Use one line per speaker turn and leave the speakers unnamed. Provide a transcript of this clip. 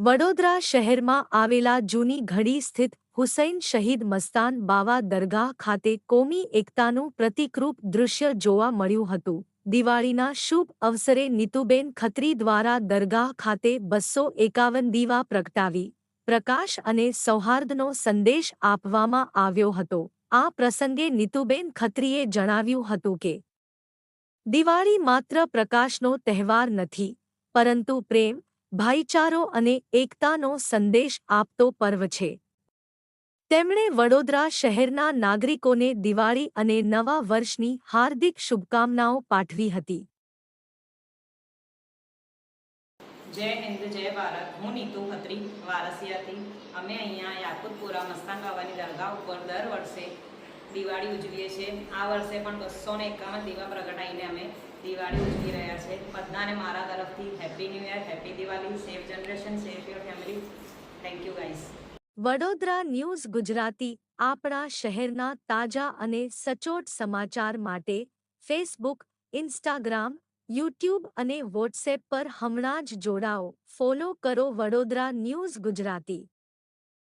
વડોદરા શહેરમાં આવેલા જૂની ઘડી સ્થિત હુસૈન શહીદ મસ્તાન બાવા દરગાહ ખાતે કોમી એકતાનું પ્રતિકરૂપ દૃશ્ય જોવા મળ્યું હતું. દિવાળીના શુભ અવસરે નીતુબેન ખત્રી દ્વારા દરગાહ ખાતે બસો એકાવન દીવા પ્રગટાવી. પ્રકાશ અને સૌહાર્દનો સંદેશ આપવામાં આવ્યો હતો. આ પ્રસંગે નીતુબેન ખત્રીએ જણાવ્યું હતું કે, દિવાળી માત્ર પ્રકાશનો તહેવાર નથી, પરંતુ પ્રેમ ભાઈચારો અને એકતાનો સંદેશ આપતો પર્વ છે. તેમણે વડોદરા શહેરના નાગરિકોને દિવાળી અને નવા વર્ષની હાર્દિક શુભકામનાઓ પાઠવી હતી.
જય હિન્દ, જય ભારત. હું નીતુ ખત્રી, વારસિયાથી. અમે અહીંયા યાકુતપુરા મસ્તાન બાબાની દરગાહ ઉપર દર વર્ષે દિવાળી ઉજવીએ છીએ. આ વર્ષે પણ બસો ને એકાવન દીવા પ્રગટાઈને અમે દિવાળી ઉજવી રહ્યા છે બધાને મારા તરફથી happy new year happy Diwali safe generation safe your family thank you guys
Vadodara news Gujarati, આપણા શહેરના તાજા અને સચોટ સમાચાર માટે ફેસબુક ઇન્સ્ટાગ્રામ યુટ્યુબ અને વોટ્સએપ પર હમણાં જ જોડાઓ. ફોલો કરો વડોદરા ન્યૂઝ ગુજરાતી.